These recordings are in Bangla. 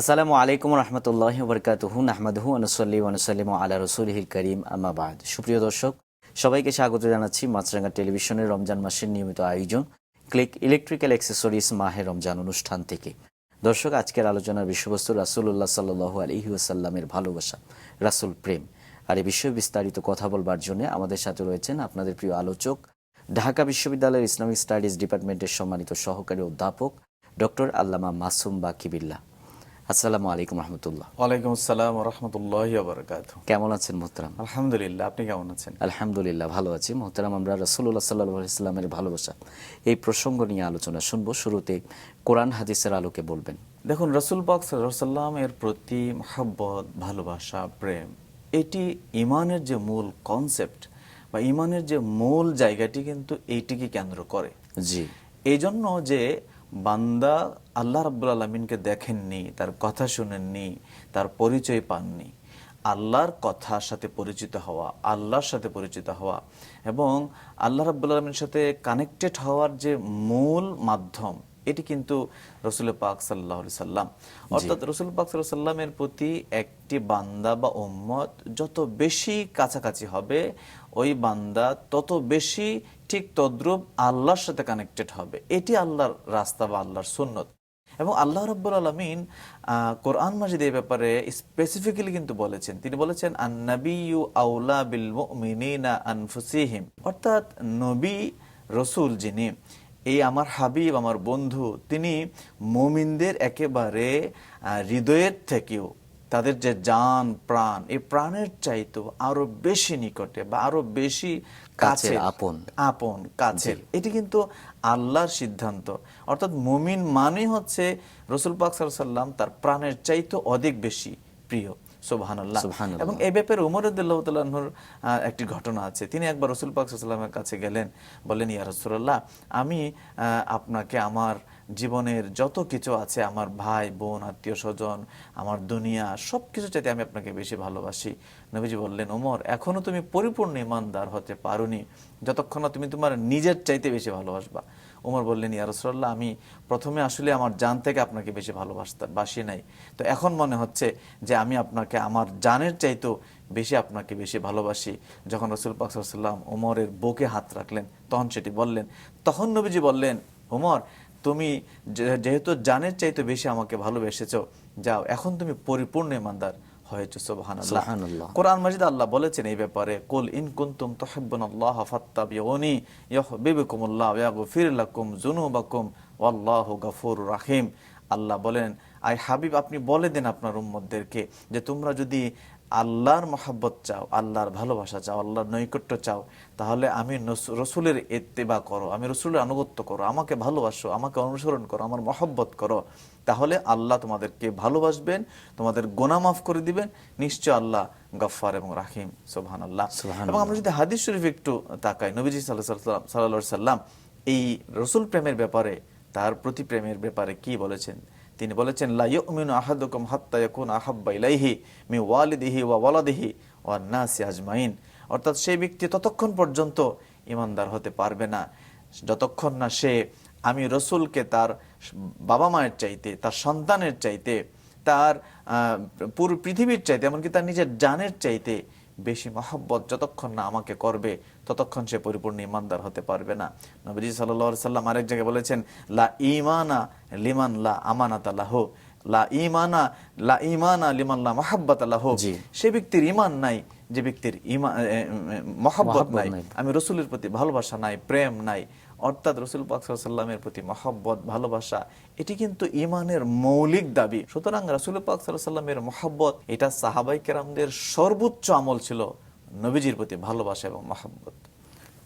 আসসালামু আলাইকুম রহমতুল্লাহ বরকাতুহু নাহমাদহু আনুসল্লি আনুসাল্লিম আলা রসুলহিল করিম আমাবাদ সুপ্রিয় দর্শক, সবাইকে স্বাগত জানাচ্ছি মাছরাঙ্গা টেলিভিশনের রমজান মাসের নিয়মিত আয়োজন, ক্লিক ইলেকট্রিক্যাল অ্যাক্সেসরিজ মাহে রমজান অনুষ্ঠান থেকে। দর্শক, আজকের আলোচনার বিষয়বস্তু রাসুল্লাহ সাল্লু আলহি ওসাল্লামের ভালোবাসা, রাসুল প্রেম। আর এই বিষয়ে বিস্তারিত কথা বলবার জন্য আমাদের সাথে রয়েছেন আপনাদের প্রিয় আলোচক, ঢাকা বিশ্ববিদ্যালয়ের ইসলামিক স্টাডিজ ডিপার্টমেন্টের সম্মানিত সহকারী অধ্যাপক ডক্টর আল্লামা মাসুম বাকিবিল্লাহ আসসালামু আলাইকুম রহমতুল্লাহ। ওয়ালাইকুম আসসালাম রহমতুল্লাহ বরকাত কেমন আছেন মোহতারাম? আলহামদুলিল্লাহ আপনি কেমন আছেন? আলহামদুলিল্লাহ ভালো আছি। মোহতারাম আমরা রসুল্লাহ সাল্লাহ ইসলামের ভালোবাসা। এই প্রসঙ্গ নিয়ে আলোচনা শুনব। শুরুতে কোরআন হাদিসের আলোকে বলবেন। দেখুন রসুল পাক সাল্লামের প্রতি মহাব্বত ভালোবাসা প্রেম এটি ইমানের যে মূল কনসেপ্ট বা ইমানের যে মূল জায়গাটি কিন্তু এইটিকে কেন্দ্র করে। জি। এই জন্য যে বান্দা আল্লাহ রাব্বুল আলমিনকে দেখেননি তার কথা শুনেননি তার পরিচয় পাননি। আল্লাহর কথার সাথে পরিচিত হওয়া আল্লাহর সাথে পরিচিত হওয়া এবং আল্লাহ রাব্বুল আলমীর সাথে কানেক্টেড হওয়ার যে মূল মাধ্যম এটি কিন্তু রসুল পাক সাল্লাহ সাল্লাম। অর্থাৎ রসুল পাক সাল্লাহ সাল্লামের প্রতি একটি বান্দা বা উম্মত যত বেশি কাছাকাছি হবে ওই বান্দা তত বেশি ঠিক তদ্রুপ আল্লাহর সাথে কানেক্টেড হবে। এটি আল্লাহর রাস্তা বা আল্লাহর সুন্নত। এবং আল্লাহ রব্বুল আলমিন কোরআন মাজিদ এই ব্যাপারে স্পেসিফিক্যালি কিন্তু বলেছেন। তিনি বলেছেন আন্নাবিউ আউলা বিল মিনা আনফুসিহিম। অর্থাৎ নবী, রসুল যিনি, এই আমার হাবিব, আমার বন্ধু, তিনি মমিনদের একেবারে হৃদয়ের থেকেও তাদের যে জান প্রাণ এই প্রাণের চাইতো আরও বেশি নিকটে বা আরও বেশি কাছে আপন। আপন কাছের। এটি কিন্তু আল্লাহর সিদ্ধান্ত। অর্থাৎ মুমিন মানে হচ্ছে রসুল পাক সাল্লাম তার প্রাণের চাইতো অধিক বেশি প্রিয়। সোবহানাল্লাহ। এবং এই ব্যাপারে উমর উদ্দুল্লাহর একটি ঘটনা আছে। তিনি একবার রসুল পাক সাল্লামের কাছে গেলেন বললেন ইয়া রসুল্লাহ আমি আহ, আপনাকে আমার জীবনের যত কিছু আছে, আমার ভাই, বোন, আত্মীয় স্বজন, আমার দুনিয়া সব কিছু চাইতে আমি আপনাকে বেশি ভালোবাসি। নবীজি বললেন, ওমর, এখনও তুমি পরিপূর্ণ ইমানদার হতে পারোনি। যতক্ষণ তুমি তোমার নিজের চাইতে বেশি ভালোবাসবা। ওমর বললেন, ইয়া রসুল্লাহ আমি প্রথমে আসলে আমার জান থেকে আপনাকে বেশি ভালোবাসতে, বাসি নাই। তো এখন মনে হচ্ছে যে আমি আপনাকে, আমার জানের চাইতেও বেশি আপনাকে বেশি ভালোবাসি। যখন রসুল পাক সাল্লাম ওমরের বুকে হাত রাখলেন, তখন সেটি বললেন, তখন নবীজি বললেন, ওমর তুমি যেহেতু জানের চাইতে বেশি আমাকে ভালোবেসেছ যাও এখন তুমি পরিপূর্ণ ইমানদার হয়েছে সুবহানাল্লাহ সুবহানাল্লাহ। কোরআন মাজিদ আল্লাহ বলেছেন এই ব্যাপারে কুল ইন কুনতুম তুহিব্বুনাল্লাহ ফাত্তাবিউনি ইউহিব্বুকুমুল্লাহ ওয়া ইয়াগফির লাকুম যুনুবাকুম ওয়াল্লাহু গফুরুর রাহিম আল্লাহ বলেন আই হাবিব আপনি বলে দেন আপনার উম্মতদেরকে যে তোমরা যদি আল্লাহর মহাব্বত চাও আল্লাহর ভালোবাসা চাও আল্লাহর নৈকট্য চাও তাহলে আমি রসুলের এত্তেবা করো আমি রসুলের আনুগত্য করো আমাকে ভালোবাসো আমাকে অনুসরণ করো আমার মহব্বত করো তাহলে আল্লাহ তোমাদেরকে ভালোবাসবেন তোমাদের গোনা মাফ করে দিবেন নিশ্চয় আল্লাহ গফফার এবং রাহিম সোবহান আল্লাহ এবং আমরা যদি হাদিস শরীফ একটু তাকাই নবীজি সাল্লাহ সাল্লাহ সাল্লাম এই রসুল প্রেমের ব্যাপারে তার প্রতি প্রেমের ব্যাপারে কি বলেছেন? তিনি বলেছেন, লা ইউমিনু আহাদুকুম হাত্তা ইয়াকুনা আহাব্বা ইলাইহি মি ওয়ালিদিহি ওয়া ওয়ালাদিহি ওয়ান নাসি আজমাইন। অর্থাৎ সেই ব্যক্তি ততক্ষণ পর্যন্ত ইমানদার হতে পারবে না। যতক্ষণ না সে আমি রসুলকে তার বাবা মায়ের চাইতে, তার সন্তানের চাইতে, তার পুরো পৃথিবীর চাইতে, এমনকি তার নিজের জানের চাইতে বেশি মহব্বত যতক্ষণ না আমাকে করবে ততক্ষণ সে পরিপূর্ণ ইমানদার হতে পারবে না। নবীজি সাল্লা সাল্লাম আরেক জায়গায় বলেছেন লা ইমানা লিমান লা আমানাত আল্লাহ লা ইমানা লা ইমানা লিমান লা মাহাব্বাত আল্লাহ। সে ব্যক্তির ইমান নাই যে ব্যক্তির ইমান মহাব্বত নাই। আমি রসুলের প্রতি ভালোবাসা নাই প্রেম নাই। অর্থাৎ রসুল পাক সাল্লামের প্রতি মহাব্বত ভালোবাসা এটি কিন্তু ইমানের মৌলিক দাবি। সুতরাং রসুল পাক সাল্লামের মহাব্বত এটা সাহাবাই কেরামদের সর্বোচ্চ আমল ছিল নবীজির প্রতি ভালোবাসা এবং মহাব্বত।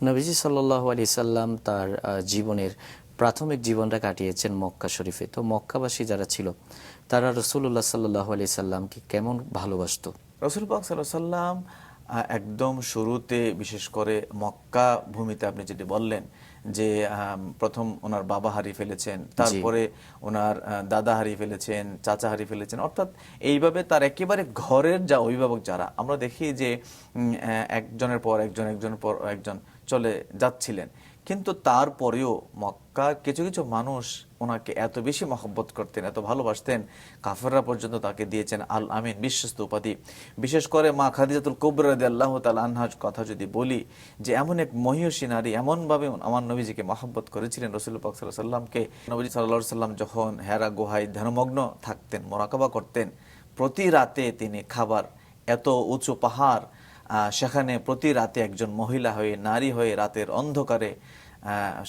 নবীজি সাল্লাহ আলি সাল্লাম তার জীবনের প্রাথমিক জীবনটা কাটিয়েছেন মক্কা শরীফে। তো মক্কাবাসী যারা ছিল তারা রসুল্লাহ সাল্লাহ আলি সাল্লামকে কেমন ভালোবাসত? রসুল পাক সাল্লাহ সাল্লাম একদম শুরুতে বিশেষ করে মক্কা ভূমিতে আপনি যেটি বললেন যে প্রথম ওনার বাবা হারিয়ে ফেলেছেন তারপরে ওনার দাদা হারিয়ে ফেলেছেন চাচা হারিয়ে ফেলেছেন অর্থাৎ এইভাবে তার একেবারে ঘরের যা অভিভাবক যারা আমরা দেখি যে একজনের পর একজন একজনের পর একজন চলে যাচ্ছিলেন। কিন্তু তারপরেও মক্কার কিছু কিছু মানুষ ওনাকে এত বেশি মহব্বত করতেন, এত ভালোবাসতেন, কাফেররা পর্যন্ত তাকে দিয়েছেন আল আমিন বিশ্বস্ত উপাধি। বিশেষ করে মা খাদিজাতুল কুবরাদি আল্লাহ তাল আনহাজ কথা যদি বলি, যে এমন এক মহিষী নারী এমনভাবে আমার নবীজিকে মহব্বত করেছিলেন, রসুল পাক সাল্লাহ সাল্লামকে নবীজি সাল্লাহ সাল্লাম যখন হেরা গুহায় ধ্যানমগ্ন থাকতেন, মোরাকাবা করতেন, প্রতি রাতে তিনি খাবার এত উঁচু পাহাড় সেখানে প্রতি রাতে একজন মহিলা হয়ে, নারী হয়ে রাতের অন্ধকারে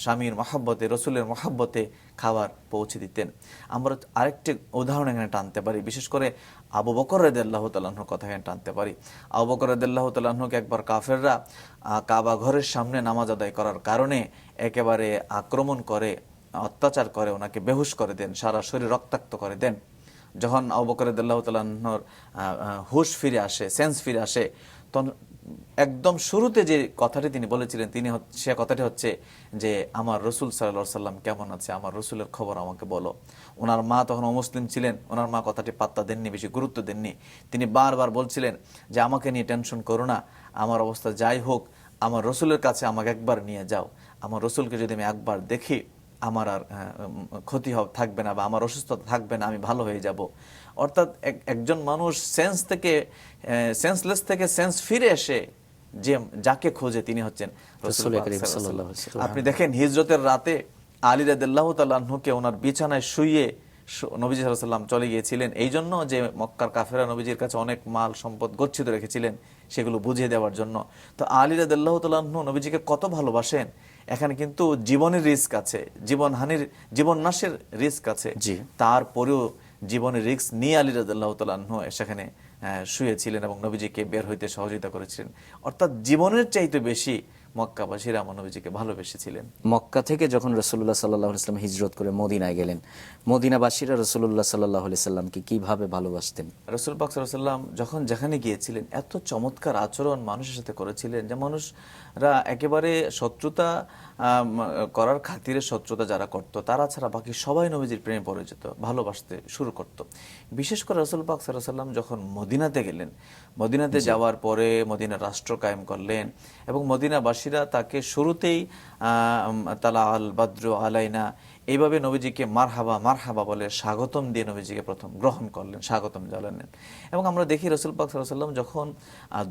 স্বামীর মহাব্বতে, রসুলের মহাব্বতে খাবার পৌঁছে দিতেন। আমরা আরেকটি উদাহরণ এখানে টানতে পারি। বিশেষ করে আবু বকর রদাল্লাহ তাল্লাহর কথা এখানে টানতে পারি। আবু বকর রদাল্লাহ তাল্লাহকে একবার কাফেররা কাবা ঘরের সামনে নামাজ আদায় করার কারণে একেবারে আক্রমণ করে, অত্যাচার করে, ওনাকে বেহুশ করে দেন, সারা শরীর রক্তাক্ত করে দেন। যখন আবকরদুল্লাহ তাল্লাহর হুশ ফিরে আসে, সেন্স ফিরে আসে একদম শুরুতে যে কথাটি তিনি বলেছিলেন, তিনি সে কথাটি হচ্ছে যে, আমার রসুল সাল্লাহ সাল্লাম কেমন আছে? আমার রসুলের খবর আমাকে বলো। ওনার মা তখন অমুসলিম ছিলেন, ওনার মা কথাটি পাত্তা দেননি, বেশি গুরুত্ব দেননি। তিনি বারবার বলছিলেন যে, আমাকে নিয়ে টেনশন করো না, আমার অবস্থা যাই হোক, আমার রসুলের কাছে আমাকে একবার নিয়ে যাও। আমার রসুলকে যদি আমি একবার দেখি আমার আর আহ, ক্ষতি হবে থাকবে না বা আমার অসুস্থতা থাকবে না আমি ভালো হয়ে যাব। অর্থাৎ একজন মানুষ সেন্স থেকে সেন্সলেস থেকে সেন্স ফিরে এসে যে যাকে খোঁজে তিনি হচ্ছেন। আপনি দেখেন হিজরতের রাতে আলী রাদিয়াল্লাহু তাআলাকে ওনার বিছানায় শুইয়ে শু- নবীজি সাল্লাম চলে গিয়েছিলেন। এই জন্য যে মক্কার কাফেরা নবীজির কাছে অনেক মাল সম্পদ গচ্ছিত রেখেছিলেন সেগুলো বুঝিয়ে দেওয়ার জন্য। তো আলী রাদিয়াল্লাহু তাআলা নবীজিকে কত ভালোবাসেন? এখানে কিন্তু জীবনের রিস্ক আছে জীবনহানির জীবন নাশের রিস্ক আছে জি। তারপরেও জীবনের রিস্ক নিয়ে আলী রাজাল্লাহ তাআলা সেখানে শুয়েছিলেন এবং নবীজিকে বের হইতে সহযোগিতা করেছিলেন অর্থাৎ জীবনের চাইতে বেশি মক্কাবাসীরা আমার ভালোবেসেছিলেন। মক্কা থেকে যখন রসুল্লাহ সাল্লাহ ইসলাম হিজরত করে মদিনায় গেলেন মদিনাবাসীরা রসুল্লাহ সাল্লাহ সাল্লামকে কীভাবে ভালোবাসতেন? রসুল পাক সাল্লাম যখন যেখানে গিয়েছিলেন এত চমৎকার আচরণ মানুষের সাথে করেছিলেন যে মানুষরা একেবারে শত্রুতা করার খাতিরে স্বচ্ছতা যারা করত তারা ছাড়া বাকি সবাই নবীজির প্রেমে পড়ে যেত ভালোবাসতে শুরু করত। বিশেষ করে রসুল পাক সাল্লাম যখন মদিনাতে গেলেন মদিনাতে যাওয়ার পরে মদিনা রাষ্ট্র কায়েম করলেন এবং মদিনাবাসীরা তাকে শুরুতেই তালা আল বাদ্র আলাইনা এইভাবে নবীজিকে মারহাবা মারহাবা বলে স্বাগতম দিয়ে নবীজিকে প্রথম গ্রহণ করলেন, স্বাগতম জানালেন। এবং আমরা দেখি রসুল পাক সাল্লাম যখন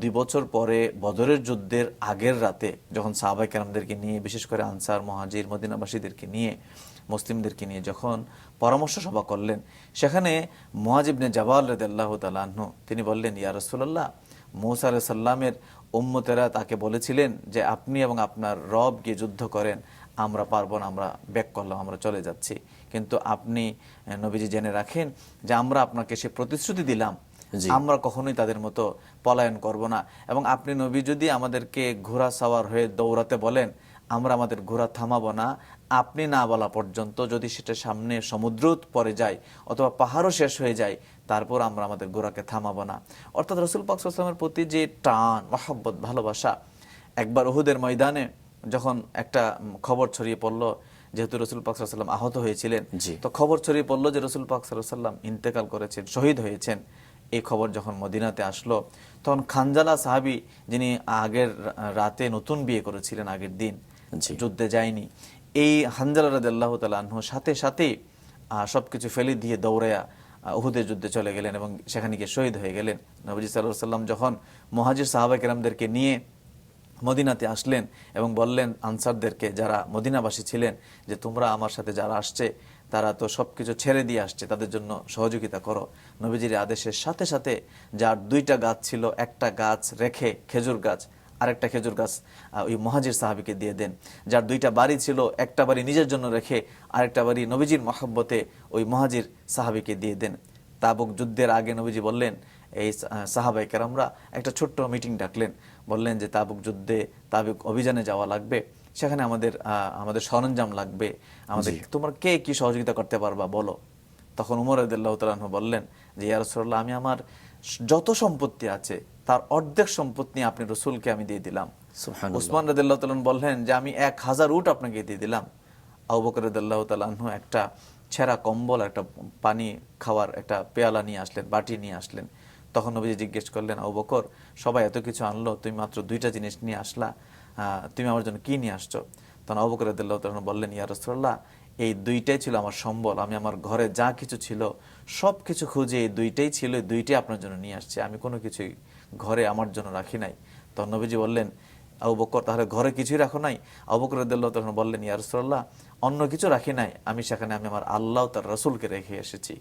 দুই বছর পরে বদরের যুদ্ধের আগের রাতে যখন সাহাবাই কেরামদেরকে নিয়ে, বিশেষ করে আনসার, মহাজির, মদিনাবাসীদেরকে নিয়ে, মুসলিমদেরকে নিয়ে যখন পরামর্শ সভা করলেন, সেখানে মহাজিবনে জবাল রদাল্লাহ তালাহ তিনি বললেন, ইয়া রসুল্লাহ মৌসা সাল্লামের উম্মতেরা তাকে বলেছিলেন যে আপনি এবং আপনার রব গিয়ে যুদ্ধ করেন আমরা পারব না আমরা ব্যাক করলাম আমরা চলে যাচ্ছি। কিন্তু আপনি নবীজি জেনে রাখেন যে আমরা আপনাকে সে প্রতিশ্রুতি দিলাম। আমরা কখনোই তাদের মতো পলায়ন করব না। এবং আপনি নবী যদি আমাদেরকে ঘোড়া সাওয়ার হয়ে দৌড়াতে বলেন আমরা আমাদের ঘোড়া থামাবো না। আপনি না বলা পর্যন্ত যদি সেটা সামনে সমুদ্র পরে যায় অথবা পাহাড়ও শেষ হয়ে যায় তারপর আমরা আমাদের ঘোড়াকে থামাবো না। অর্থাৎ রসুল পাকসালামের প্রতি যে টান মহব্বত ভালোবাসা একবার ওহুদের ময়দানে যখন একটা খবর ছড়িয়ে পড়ল যেহেতু রসুল পাক সাল্লাম আহত হয়েছিলেন। তো খবর ছড়িয়ে পড়ল যে রসুল পাক সাল্লাম ইন্তেকাল করেছেন শহীদ হয়েছেন এই খবর যখন মদিনাতে আসলো তখন খানজালা সাহাবি যিনি আগের রাতে নতুন বিয়ে করেছিলেন আগের দিন। যুদ্ধে যায়নি এই হানজালা রাদিয়াল্লাহু তাআলা আনহু সাথে সাথে সবকিছু ফেলে দিয়ে দৌড়ায়া উহুদের যুদ্ধে চলে গেলেন এবং সেখানে গিয়ে শহীদ হয়ে গেলেন নবজি সাল্লাহ সাল্লাম যখন মহাজির সাহাবা কেরামদেরকে নিয়ে মদিনাতে আসলেন এবং বললেন আনসারদেরকে, যারা মদিনাবাসী ছিলেন, যে তোমরা আমার সাথে যারা আসছে, তারা তো সবকিছু ছেড়ে দিয়ে আসছে, তাদের জন্য সহযোগিতা করো। নবীজির আদেশের সাথে সাথে যার দুইটা গাছ ছিল, একটা গাছ রেখে খেজুর গাছ, আরেকটা খেজুর গাছ ওই মহাজির সাহাবিকে দিয়ে দেন। যার দুইটা বাড়ি ছিল, একটা বাড়ি নিজের জন্য রেখে, আরেকটা বাড়ি নবীজির মহব্বতে ওই মহাজির সাহাবিকে দিয়ে দেন। তাবুক যুদ্ধের আগে নবীজি বললেন, এই সাহাবাই কেরামরা একটা ছোট্ট মিটিং ডাকলেন। বললেন যে তাবুক যুদ্ধে তাবুক অভিযানে যাওয়া লাগবে সেখানে আমাদের আমাদের সরঞ্জাম লাগবে। আমাদের তোমার কে কি সহযোগিতা করতে পারবা বলো। তখন উমর আদুল্লাহ তালু বললেন যে ইয়া রসুল্লাহ আমি আমার যত সম্পত্তি আছে তার অর্ধেক সম্পত্তি আপনি রসুলকে আমি দিয়ে দিলাম। উসমান রাদিল্লাহ তালন বললেন যে আমি এক হাজার উট আপনাকে দিয়ে দিলাম। আবু বকর রাদিল্লাহ তালাহু একটা ছেঁড়া কম্বল একটা পানি খাওয়ার একটা পেয়ালা নিয়ে আসলেন বাটি নিয়ে আসলেন। তখন নবীজি জিজ্ঞেস করলেন, আবু বকর, সবাই এত কিছু আনলো, তুমি মাত্র দুইটা জিনিস নিয়ে আসলা তুমি আমার জন্য কি নিয়ে আসছো? তখন আউ বকর তখন বললেন, ইয়া রসুল্লাহ এই দুইটাই ছিল আমার সম্বল, আমি আমার ঘরে যা কিছু ছিল সব কিছু খুঁজে এই দুইটাই ছিল দুইটাই আপনার জন্য নিয়ে আসছে, আমি কোনো কিছুই ঘরে আমার জন্য রাখি নাই। তখন নবীজি বললেন, আবু বকর, তাহলে ঘরে কিছুই রাখো নাই? আবু বকর রাদিয়াল্লাহু তখন বললেন, ইয়া রাসূলুল্লাহ, অন্য কিছু রাখি নাই, আমি সেখানে আমি আমার আল্লাহ, তার রসুলকে রেখে এসেছি।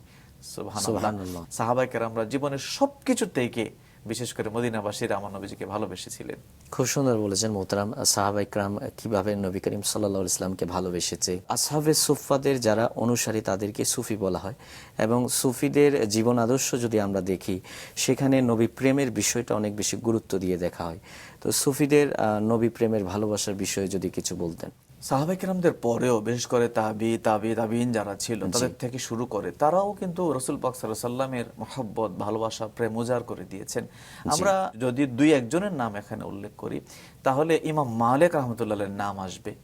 সুবহানাল্লাহ। কেরামরা জীবনের সবকিছু থেকে বিশেষ করে মদিনাবাসীরা আমার নবীজিকে ভালোবেসেছিলেন। খুব সুন্দর বলেছেন মোহতারাম। সাহাবা ইকরাম কীভাবে নবী করিম সাল্লাহ ইসলামকে ভালোবেসেছে? আসহাবে সুফাদের যারা অনুসারী তাদেরকে সুফি বলা হয়। এবং সুফিদের জীবন আদর্শ যদি আমরা দেখি সেখানে নবী প্রেমের বিষয়টা অনেক বেশি গুরুত্ব দিয়ে দেখা হয়। তো সুফিদের নবী প্রেমের ভালোবাসার বিষয়ে যদি কিছু বলতেন। সাহাবাই কেরামদের পরেও বিশেষ করে তাবি তাবি তাবিন যারা ছিল তাদের থেকে শুরু করে তারাও কিন্তু রসুল পাক সাল্লামের মহব্বত ভালোবাসা প্রেম উজাড় করে দিয়েছেন। আমরা যদি দুই একজনের নাম এখানে উল্লেখ করি তাহলে ইমাম মালিক রহমতুল্লাহ নাম আসবে।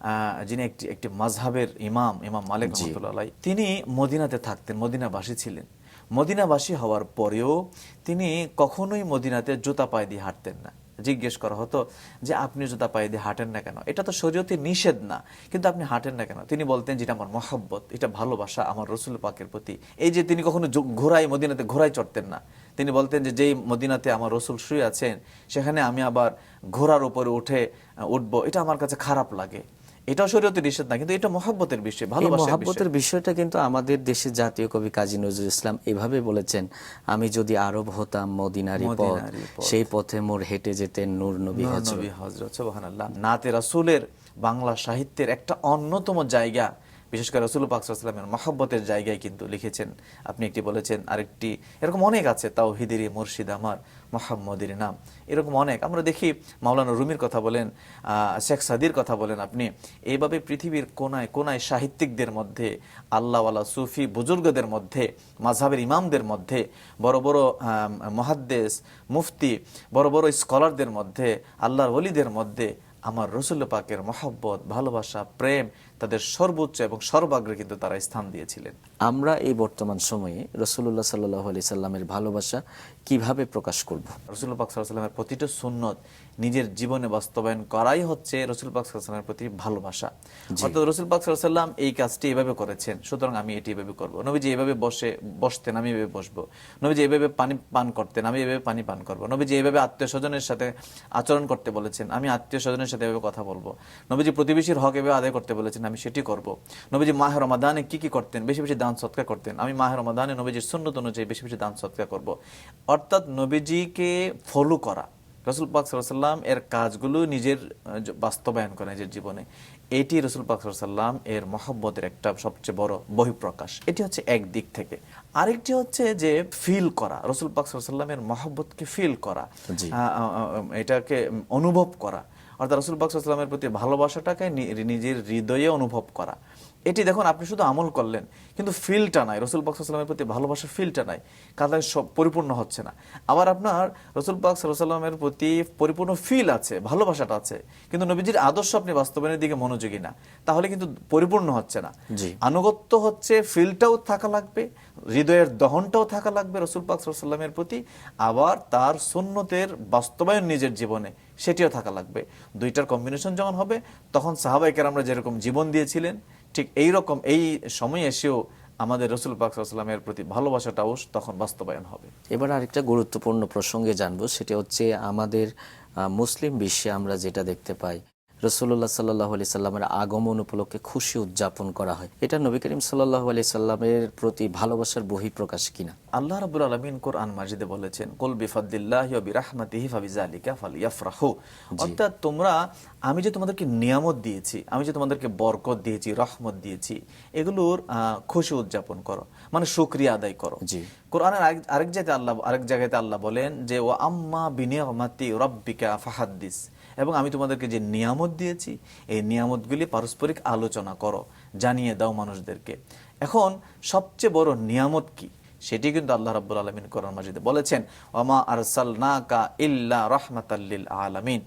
আহ, যিনি একটি একটি মাঝহাবের ইমাম ইমাম মালিক রহমতুল্লাহ তিনি মদিনাতে থাকতেন মদিনাবাসী ছিলেন। মদিনাবাসী হওয়ার পরেও তিনি কখনোই মদিনাতে জুতা পায়ে দিয়ে হাঁটতেন না। জিজ্ঞেস করা হতো যে, আপনি জুতা পায়ে দিয়ে হাঁটেন না কেন? এটা তো শরীয়তে নিষেধ না, কিন্তু আপনি হাঁটেন না কেন? তিনি বলতেন, যেটা আমার মহাব্বত, এটা ভালোবাসা আমার রসুল পাকের প্রতি। এই যে তিনি কখনো ঘোড়ায়, মদিনাতে ঘোড়ায় চড়তেন না। তিনি বলতেন যে, যেই মদিনাতে আমার রসুল শুয়ে আছেন, সেখানে আমি আবার ঘোড়ার উপরে উঠে উঠবো। এটা আমার কাছে খারাপ লাগে। এটাও শরীয়তে নিষেধ না কিন্তু এটা মহব্বতের বিষয় ভালোবাসার বিষয়। মহাব্বতের বিষয়টা কিন্তু আমাদের দেশের জাতীয় কবি কাজী নজরুল ইসলাম এভাবে বলেছেন আমি যদি আরব হতাম মদিনারি পথ সেই পথে মোর হেঁটে যেতেন নূর নবী হযরত সুবহানাল্লাহ। নাতে রাসূলের বাংলা সাহিত্যের একটা অন্যতম জায়গা বিশেষ করে রসুল পাক সাল্লামের মহব্বতের জায়গায় কিন্তু লিখেছেন আপনি একটি বলেছেন আরেকটি এরকম অনেক আছে তাও হিদিরি মুর্শিদ আমার। মোহাম্মদের নাম। এরকম অনেক। আমরা দেখি মাওলানা রুমির কথা বলেন শেখ সাদির কথা বলেন আপনি, এইভাবে পৃথিবীর কোনায় কোনায় সাহিত্যিকদের মধ্যে, আল্লাহওয়ালা সুফি বুজুর্গদের মধ্যে মাঝহাবের ইমামদের মধ্যে, বড় বড় মহাদ্দেশ মুফতি, বড় বড় স্কলারদের মধ্যে, আল্লাহর অলিদের মধ্যে আমার রসুল পাকের মহব্বত, ভালোবাসা, প্রেম তাদের সর্বোচ্চ এবং সর্বাগ্রে কিন্তু তারা স্থান দিয়েছিলেন। আমরা এই বর্তমান সময়ে রসুল্লাহ সাল্লাহ আলি সাল্লামের ভালোবাসা কীভাবে প্রকাশ করব? রসুল পাক সাল্লামের প্রতিটা সুন্নত নিজের জীবনে বাস্তবায়ন করাই হচ্ছে রসুল পাক সাল্লামের প্রতি ভালোবাসা। অর্থাৎ রসুল পাক সাল্লাম এই কাজটি এভাবে করেছেন সুতরাং আমি এটি এভাবে করব। নবীজি এভাবে বসে বসতেন আমি এভাবে বসবো। নবীজি এভাবে পানি পান করতেন আমি এভাবে পানি পান করব। নবীজি এভাবে আত্মীয় স্বজনের সাথে আচরণ করতে বলেছেন আমি আত্মীয় স্বজনের সাথে এভাবে কথা বলব। নবীজি প্রতিবেশীর হক এভাবে আদায় করতে বলেছেন আমি সেটি করব। নবীজি মাহ রমাদানে কি কি করতেন? বেশি বেশি দান সৎকার করতেন। আমি মাহ রমাদানে নবীজির সুন্নত অনুযায়ী বেশি বেশি দান সৎকার করব। অর্থাৎ নবীজিকে ফলো করা। রসুল পাক সাল্লাম এর কাজগুলো নিজের বাস্তবায়ন করা নিজের জীবনে। এটি রসুল পাক সাল্লাম এর মহব্বতের একটা সবচেয়ে বড় বহিঃপ্রকাশ। এটি হচ্ছে এক দিক থেকে। আরেকটি হচ্ছে যে ফিল করা। রসুল পাক সাল্লামের মহব্বতকে ফিল করা। এটাকে অনুভব করা। অর্থাৎ রসুল পাক সাল্লামের প্রতি ভালোবাসাটাকে নিজের হৃদয়ে অনুভব করা। এটি দেখুন আপনি শুধু আমল করলেন কিন্তু ফিলটা নাই। রসুল পাক সাল্লামের প্রতি ভালোবাসার ফিলটা নাই। কাদায় সব পরিপূর্ণ হচ্ছে না। আবার আপনার রসুল পাক সাল্লামের প্রতি পরিপূর্ণ ফিল আছে ভালোবাসাটা আছে কিন্তু নবীজির আদর্শ আপনি বাস্তবায়নের দিকে মনোযোগী না। তাহলে কিন্তু পরিপূর্ণ হচ্ছে না। জি। আনুগত্য হচ্ছে ফিলটাও থাকা লাগবে হৃদয়ের দহনটাও থাকা লাগবে রসুল পাক সাল্লামের প্রতি। আবার তার সুন্নতের বাস্তবায়ন নিজের জীবনে সেটিও থাকা লাগবে। দুইটার কম্বিনেশন যখন হবে তখন সাহাবাইকার আমরা যেরকম জীবন দিয়েছিলেন ঠিক এই রকম এই সময়ে এসেও আমাদের রসুল পাকসাল্লামের প্রতি ভালোবাসাটাও তখন বাস্তবায়ন হবে। এবার আরেকটা গুরুত্বপূর্ণ প্রসঙ্গে জানব, সেটা হচ্ছে আমাদের মুসলিম বিশ্বে আমরা যেটা দেখতে পাই রসুল্লাহ সাল্লাহ আলি সাল্লামের আগমন উপলক্ষে খুশি উদযাপন করা হয়। এটা নবী করিম সাল্লাহ আলি সাল্লামের প্রতি ভালোবাসার বহিঃপ্রকাশ কিনা? আল্লাহ রাব্বুল আলামিন কোরআন মাজিদে বলেছেন কুল বিফাদ্দিল্লাহি ওয়া বিরাহমাতিহি ফাবিযালিকা ফালইয়াফরাহু অর্থাৎ তোমরা আমি যে তোমাদেরকে নিয়ামত দিয়েছি আমি যে তোমাদেরকে বরকত দিয়েছি রহমত দিয়েছি এগুলোর আহ, খুশি উদযাপন করো। মানে শুকরিয়া আদায় করো। জি। কোরআনের আরেক- জায়গাতে আল্লাহ আরেক জায়গাতে আল্লাহ বলেন যে ও আম্মা বিনিয়ামাতি রব্বিকা ফাহাদ্দিস। এবং আমি তোমাদেরকে যে নিয়ামত দিয়েছি, এই নিয়ামতগুলি পারস্পরিক আলোচনা করো, জানিয়ে দাও মানুষদেরকে। এখন সবচেয়ে বড় নিয়ামত কি? সেটি কিন্তু আল্লাহ রাব্বুল আলামিন কোরআন মাজিদে বলেছেন ওমা আরসালনাকা ইল্লা রাহমাতাল্লিল আলামিন।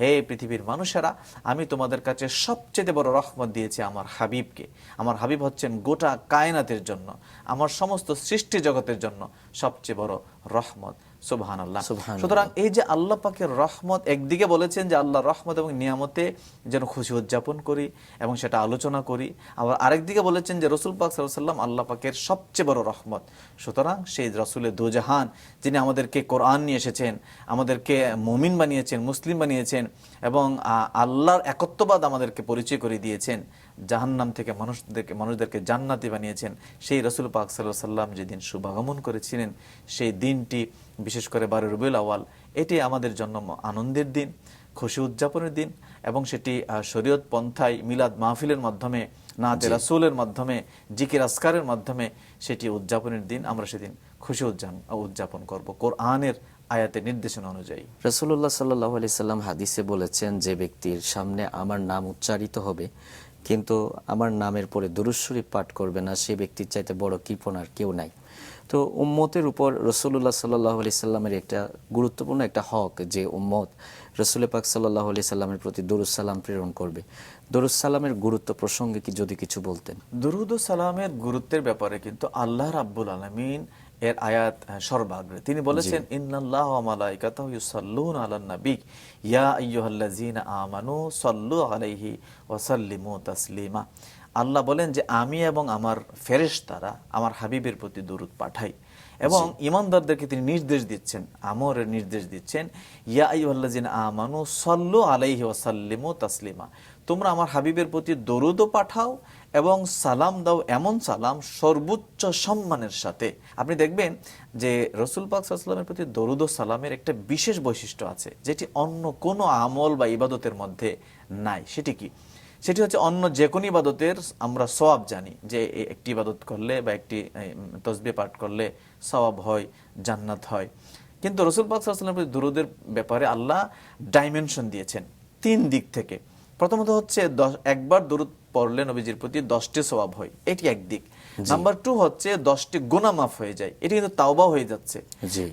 হে পৃথিবীর মানুষেরা, আমি তোমাদের কাছে সবচেয়ে বড় রহমত দিয়েছি আমার হাবিবকে। আমার হাবিব হচ্ছেন গোটা কায়নাতের জন্য, আমার সমস্ত সৃষ্টি জগতের জন্য সবচেয়ে বড় রহমত। সুবহান আল্লাহ। সুতরাং এই যে আল্লাহ পাকের রহমত একদিকে বলেছেন যে আল্লাহ রহমত এবং নিয়ামতে যেন খুশি উদযাপন করি এবং সেটা আলোচনা করি। আবার আরেকদিকে বলেছেন যে রসুল পাক সাল্লাম আল্লাহ পাকের সবচেয়ে বড় রহমত। সুতরাং সেই রসুলের দুজাহান যিনি আমাদেরকে কোরআন নিয়ে এসেছেন আমাদেরকে মমিন বানিয়েছেন মুসলিম বানিয়েছেন এবং আল্লাহর একত্ববাদ আমাদেরকে পরিচয় করে দিয়েছেন জাহান্নাম থেকে মানুষদেরকে মানুষদেরকে জান্নাতি বানিয়েছেন সেই রসুল পাক সাল্লাহ সাল্লাম যেদিন শুভাগমন করেছিলেন সেই দিনটি বিশেষ করে বারো রবিউল আওয়াল এটি আমাদের জন্য আনন্দের দিন খুশি উদযাপনের দিন এবং সেটি শরীয়ত পন্থায় মিলাদ মাহফিলের মাধ্যমে নাতে রাসুলের মাধ্যমে জিকির আসকারের মাধ্যমে সেটি উদযাপনের দিন আমরা সেদিন খুশি উদযাপন উদযাপন করব কোরআনের আয়াতের নির্দেশনা অনুযায়ী। রসুল্লাহ সাল্লাহ আলি সাল্লাম হাদিসে বলেছেন যে ব্যক্তির সামনে আমার নাম উচ্চারিত হবে কিন্তু আমার নামের পরে দুরুশ্বরী পাঠ করবে না সে ব্যক্তির চাইতে বড় কৃপণার কেউ নাই। তো উম্মতের উপর রসুল্লাহ সাল্লাহ আলি সাল্লামের একটা গুরুত্বপূর্ণ একটা হক যে উম্মত রসুল পাক সাল্লাহ আলি সাল্লামের প্রতি সালাম প্রেরণ করবে। সালামের গুরুত্ব প্রসঙ্গে কি যদি কিছু বলতেন? দুরুদ সালামের গুরুত্বের ব্যাপারে কিন্তু আল্লাহ রাব্বুল আলামিন এর আয়াত সর্বাগ্রে। তিনি বলেছেন ইন্নাল্লাহ মালাইকাতাহু ইউসাল্লুনা আলান নবী। ইয়া আইয়ুহাল্লাযীনা আমানু সাল্লু আলাইহি ওয়া সাল্লিমু তাসলিমা। আল্লাহ বলেন যে আমি এবং আমার ফেরেশতারা আমার হাবিবের প্রতি দরুদ পাঠাই। এবং ইমানদারদেরকে তিনি নির্দেশ দিচ্ছেন আমরের নির্দেশ দিচ্ছেন ইয়া আমানু সাল্লু আলাইহি ওয়া সাল্লিমু তাসলিমা তোমরা আমার হাবিবের প্রতি দরুদও পাঠাও এবং সালাম দাও এমন সালাম সর্বোচ্চ সম্মানের সাথে। আপনি দেখবেন যে রসুল পাক সাল্লামের প্রতি দরুদ ও সালামের একটা বিশেষ বৈশিষ্ট্য আছে যেটি অন্য কোনো আমল বা ইবাদতের মধ্যে নাই। সেটি কি? সেটি হচ্ছে অন্য যে কোনো ইবাদতের আমরা সওয়াব জানি যে একটি ইবাদত করলে বা একটি তসবি পাঠ করলে সওয়াব হয়, জান্নাত হয়। কিন্তু রসুল পাক দুরুদের ব্যাপারে আল্লাহ ডাইমেনশন দিয়েছেন তিন দিক থেকে। প্রথমত হচ্ছে দশ- একবার দূরত পড়লে নবীজির প্রতি দশটি সওয়াব হয়। এটি একদিক নাম্বার টু হচ্ছে দশটি গোনা মাফ হয়ে যায়। এটি কিন্তু তাওবা হয়ে যাচ্ছে।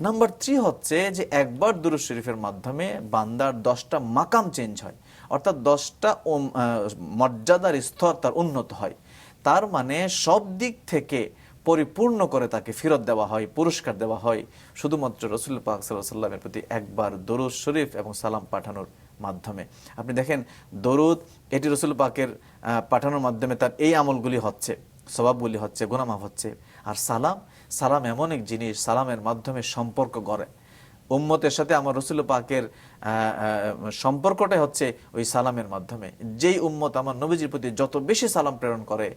নাম্বার থ্রি হচ্ছে যে একবার দুরুদ শরীফের মাধ্যমে বান্দার দশটা মাকাম চেঞ্জ হয়। অর্থাৎ দশটা মর্যাদার স্তর তার উন্নত হয়। তার মানে সব দিক থেকে পরিপূর্ণ করে তাকে ফেরত দেওয়া হয় পুরস্কার দেওয়া হয়। শুধুমাত্র রসুল পাক সাল্লামের প্রতি একবার দরুদ শরীফ এবং সালাম পাঠানোর মাধ্যমে। আপনি দেখেন দরুদ এটি রসুল পাকের পাঠানোর মাধ্যমে তার এই আমলগুলি হচ্ছে। স্বভাবগুলি হচ্ছে গুনামাফ হচ্ছে। আর সালাম সালাম এমন এক জিনিস সালামের মাধ্যমে সম্পর্ক গড়ে। উম্মতের সাথে আমার রসুল পাকের সম্পর্কটাই হচ্ছে ওই সালামের মাধ্যমে। যেই উম্মত আমার নবীজির প্রতি যত বেশি সালাম প্রেরণ করে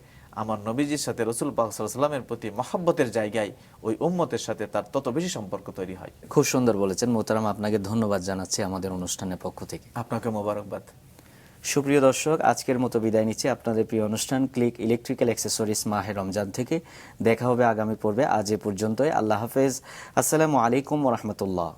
আমার নবীজির সাথে রসুল পাক সাল্লামের প্রতি মহাব্বতের জায়গায় ওই উম্মতের সাথে তার তত বেশি সম্পর্ক তৈরি হয়। খুব সুন্দর বলেছেন মোতারাম আপনাকে ধন্যবাদ জানাচ্ছি আমাদের অনুষ্ঠানের পক্ষ থেকে। আপনাকে মোবারকবাদ। সুপ্রিয় দর্শক, আজকের মতো বিদায় নিচ্ছে। আপনাদের প্রিয় অনুষ্ঠান ক্লিক ইলেকট্রিক্যাল অ্যাক্সেসরিজ মাহে রমজান থেকে। দেখা হবে আগামী পর্বে। আজ এ পর্যন্তই। আল্লাহ হাফেজ। আসসালামু আলাইকুম রহমতুল্লাহ।